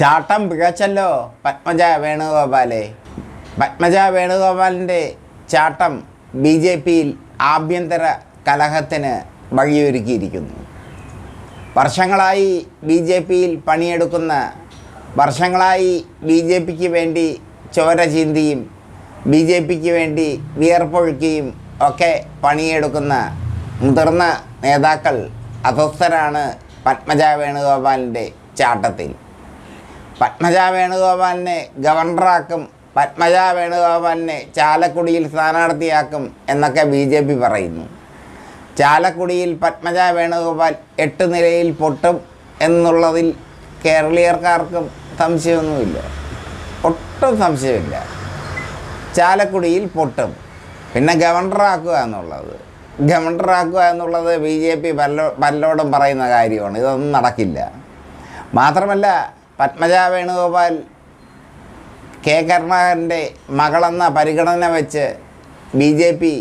ചാട്ടം പിഴച്ചല്ലോ. പത്മജ വേണുഗോപാലെ. പത്മജ വേണുഗോപാലിന്റെ ചാട്ടം B J പിയിൽ ആഭ്യന്തര കലഹത്തിന് വഴിയൊരുക്കിയിരിക്കുന്നു. വർഷങ്ങളായി ബി ജെ പിയിൽ പണിയെടുക്കുന്ന വർഷങ്ങളായി ബി ജെ പിക്ക് വേണ്ടി ചോര ചീന്തിയും ബി ജെ പിക്ക് വേണ്ടി വിയർപ്പൊഴുക്കിയും ഒക്കെ പണിയെടുക്കുന്ന മുതിർന്ന നേതാക്കൾ അസ്വസ്ഥരാണ് പത്മജ വേണുഗോപാലിന്റെ ചാട്ടത്തിൽ. പത്മജ വേണുഗോപാലിനെ ഗവർണറാക്കും പത്മജ വേണുഗോപാലിനെ ചാലക്കുടിയിൽ സ്ഥാനാർത്ഥിയാക്കും എന്നൊക്കെ ബി ജെ പി പറയുന്നു. ചാലക്കുടിയിൽ പത്മജ വേണുഗോപാൽ എട്ട് നിലയിൽ പൊട്ടും എന്നുള്ളതിൽ കേരളീയർക്കാർക്കും സംശയമൊന്നുമില്ല. ഒട്ടും സംശയമില്ല. ചാലക്കുടിയിൽ പൊട്ടും. പിന്നെ ഗവർണറാക്കുക എന്നുള്ളത്. ഗവർണറാക്കുക എന്നുള്ളത് ബി ജെ പി പല പലരോടും പറയുന്ന കാര്യമാണ്. ഇതൊന്നും നടക്കില്ല. മാത്രമല്ല പത്മജ വേണുഗോപാൽ കെ. കരുണാകരന്റെ മകളെന്ന പരിഗണന വെച്ച് ബി ജെ പി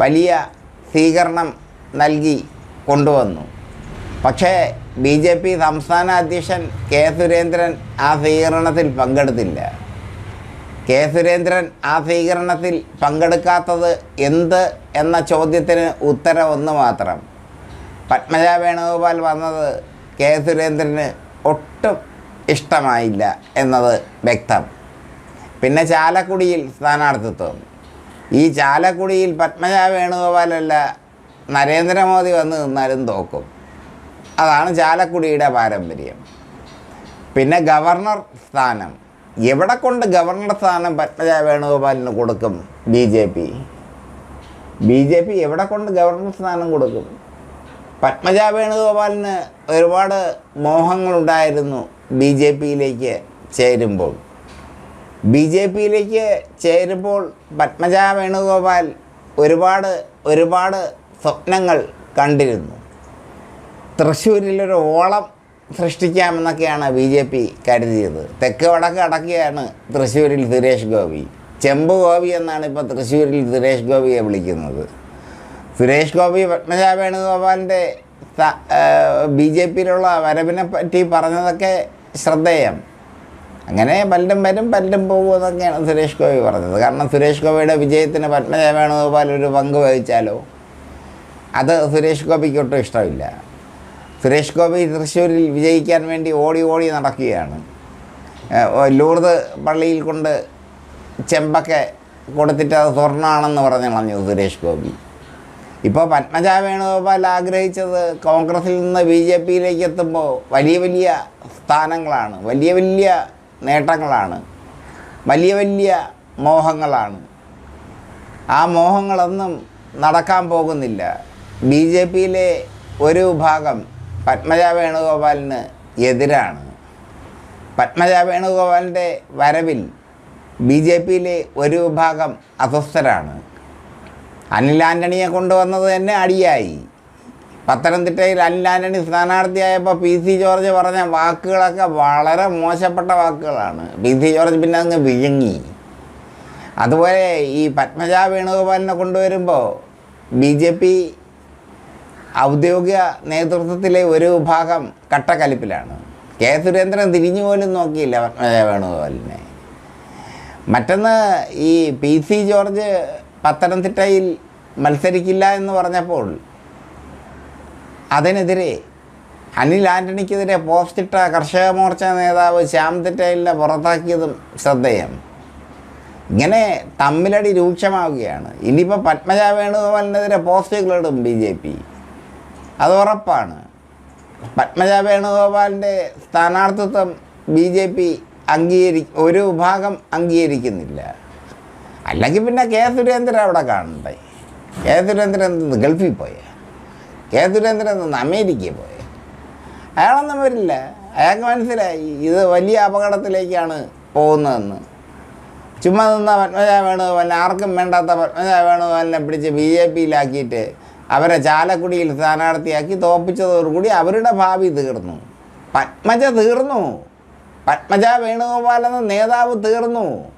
വലിയ സ്വീകരണം നൽകി കൊണ്ടുവന്നു. പക്ഷേ ബി ജെ പി സംസ്ഥാന അധ്യക്ഷൻ കെ. സുരേന്ദ്രൻ ആ സ്വീകരണത്തിൽ പങ്കെടുത്തില്ല. കെ. സുരേന്ദ്രൻ ആ സ്വീകരണത്തിൽ പങ്കെടുക്കാത്തത് എന്ത് എന്ന ചോദ്യത്തിന് ഉത്തരം ഒന്ന് മാത്രം. പത്മജ വേണുഗോപാൽ വന്നത് കെ. സുരേന്ദ്രന് ഒട്ടും ഇഷ്ടമായില്ല എന്നത് വ്യക്തം. പിന്നെ ചാലക്കുടിയിൽ സ്ഥാനാർത്ഥിത്വം. ഈ ചാലക്കുടിയിൽ പത്മജ വേണുഗോപാലല്ല നരേന്ദ്രമോദി വന്ന് നിന്നാലും തോക്കും. അതാണ് ചാലക്കുടിയുടെ പാരമ്പര്യം. പിന്നെ ഗവർണർ സ്ഥാനം. എവിടെ കൊണ്ട് ഗവർണർ സ്ഥാനം പത്മജ വേണുഗോപാലിന് കൊടുക്കും B J P? B J P എവിടെ കൊണ്ട് ഗവർണർ സ്ഥാനം കൊടുക്കും? പത്മജ വേണുഗോപാലിന് ഒരുപാട് മോഹങ്ങളുണ്ടായിരുന്നു ബി ജെ പിയിലേക്ക് ചേരുമ്പോൾ. ബി ജെ പിയിലേക്ക് ചേരുമ്പോൾ പത്മജ വേണുഗോപാൽ ഒരുപാട് ഒരുപാട് സ്വപ്നങ്ങൾ കണ്ടിരുന്നു. തൃശ്ശൂരിലൊരു ഓളം സൃഷ്ടിക്കാമെന്നൊക്കെയാണ് ബി ജെ പി കരുതിയത്. തെക്ക് വടക്ക് അടക്കുകയാണ് തൃശ്ശൂരിൽ സുരേഷ് ഗോപി. ചെമ്പ് ഗോപി എന്നാണ് ഇപ്പോൾ തൃശ്ശൂരിൽ സുരേഷ് ഗോപിയെ വിളിക്കുന്നത്. സുരേഷ് ഗോപി പത്മജ വേണുഗോപാലിന്റെ ബി ജെ പിയിലുള്ള വരവിനെ പറ്റി പറഞ്ഞതൊക്കെ ശ്രദ്ധേയം. അങ്ങനെ പലരും വരും പലരും പോകും എന്നൊക്കെയാണ് സുരേഷ് ഗോപി പറഞ്ഞത്. കാരണം സുരേഷ് ഗോപിയുടെ വിജയത്തിന് പത്മജ വേണുഗോപാൽ ഒരു പങ്ക് വഹിച്ചാലോ? അത് സുരേഷ് ഗോപിക്ക് ഒട്ടും ഇഷ്ടമില്ല. സുരേഷ് ഗോപി തൃശ്ശൂരിൽ വിജയിക്കാൻ വേണ്ടി ഓടി ഓടി നടക്കുകയാണ്. ലൂർദ് പള്ളിയിൽ കൊണ്ട് ചെമ്പൊക്കെ കൊടുത്തിട്ട് അത് സ്വർണമാണെന്ന് പറഞ്ഞു കളഞ്ഞു സുരേഷ് ഗോപി. ഇപ്പോൾ പത്മജ വേണുഗോപാൽ ആഗ്രഹിച്ചത് കോൺഗ്രസിൽ നിന്ന് ബി ജെ പിയിലേക്ക് എത്തുമ്പോൾ വലിയ വലിയ സ്ഥാനങ്ങളാണ് വലിയ വലിയ നേട്ടങ്ങളാണ് വലിയ വലിയ മോഹങ്ങളാണ്. ആ മോഹങ്ങളൊന്നും നടക്കാൻ പോകുന്നില്ല. ബി ജെ പിയിലെ ഒരു ഭാഗം പത്മജ വേണുഗോപാലിന് എതിരാണ്. പത്മജ വേണുഗോപാലിന്റെ വരവിൽ ബി ജെ പിയിലെ ഒരു വിഭാഗം അസ്വസ്ഥരാണ്. അനിൽ ആന്റണിയെ കൊണ്ടുവന്നത് തന്നെ അടിയായി. പത്തനംതിട്ടയിൽ അനിൽ ആന്റണി സ്ഥാനാർത്ഥിയായപ്പോൾ പി സി ജോർജ് പറഞ്ഞ വാക്കുകളൊക്കെ വളരെ മോശപ്പെട്ട വാക്കുകളാണ്. പി സി ജോർജ് പിന്നെ അങ്ങ് വിഴുങ്ങി. അതുപോലെ ഈ പത്മജ വേണുഗോപാലിനെ കൊണ്ടുവരുമ്പോൾ ബി ജെ പി ഔദ്യോഗിക നേതൃത്വത്തിലെ ഒരു വിഭാഗം കട്ടക്കലിപ്പിലാണ്. കെ സുരേന്ദ്രൻ തിരിഞ്ഞു പോലും നോക്കിയില്ല പത്മജ വേണുഗോപാലിനെ. മറ്റൊന്ന് ഈ പി സി ജോർജ് പത്തനംതിട്ടയിൽ മത്സരിക്കില്ല എന്ന് പറഞ്ഞപ്പോൾ അതിനെതിരെ അനിൽ ആന്റണിക്കെതിരെ പോസ്റ്റിട്ട കർഷക മോർച്ച നേതാവ് ശ്യാം തെറ്റയിലിനെ പുറത്താക്കിയതും ശ്രദ്ധേയം. ഇങ്ങനെ തമ്മിലടി രൂക്ഷമാവുകയാണ്. ഇനിയിപ്പോൾ പത്മജ വേണുഗോപാലിനെതിരെ പോസ്റ്റുകളിടും ബി ജെ പി. അത് ഉറപ്പാണ്. പത്മജ വേണുഗോപാലിന്റെ സ്ഥാനാർത്ഥിത്വം ബി ജെ പി അംഗീകരി ഒരു വിഭാഗം അംഗീകരിക്കുന്നില്ല. അല്ലെങ്കിൽ പിന്നെ കെ സുരേന്ദ്രൻ അവിടെ കാണണ്ടേ? കെ സുരേന്ദ്രൻ എന്ത് ഗൾഫിൽ പോയ. കെ സുരേന്ദ്രൻ എന്ത് അമേരിക്കയിൽ പോയ. അയാളൊന്നും വരില്ല. അയാൾക്ക് മനസ്സിലായി. ഇത് വലിയ അപകടത്തിലേക്കാണ് പോകുന്നതെന്ന്. ചുമ്മാ നിന്ന പത്മജ വേണുഗോപാലിനെ ആർക്കും വേണ്ടാത്ത പത്മജ വേണുഗോപാലിനെ പിടിച്ച് ബി ജെ പിയിലാക്കിയിട്ട് അവരെ ചാലക്കുടിയിൽ സ്ഥാനാർത്ഥിയാക്കി തോപ്പിച്ചതോടുകൂടി അവരുടെ ഭാവി തീർന്നു. പത്മജ തീർന്നു. പത്മജ വേണുഗോപാൽ എന്ന നേതാവ് തീർന്നു.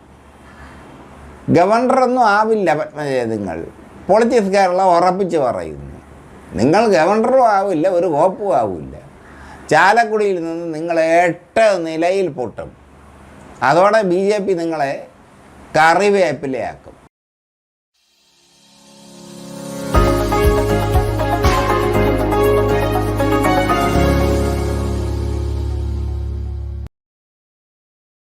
ഗവർണറൊന്നും ആവില്ല പത്മജ നിങ്ങൾ. പൊളിറ്റിക്സ് കേരള ഉറപ്പിച്ച് പറയുന്നു. നിങ്ങൾ ഗവർണറും ആവില്ല ഒരു കോപ്പും ആവില്ല. ചാലക്കുടിയിൽ നിന്ന് നിങ്ങൾ എട്ട് നിലയിൽ പൊട്ടും. അതോടെ ബി ജെ പി നിങ്ങളെ കറിവേപ്പിലയാക്കും.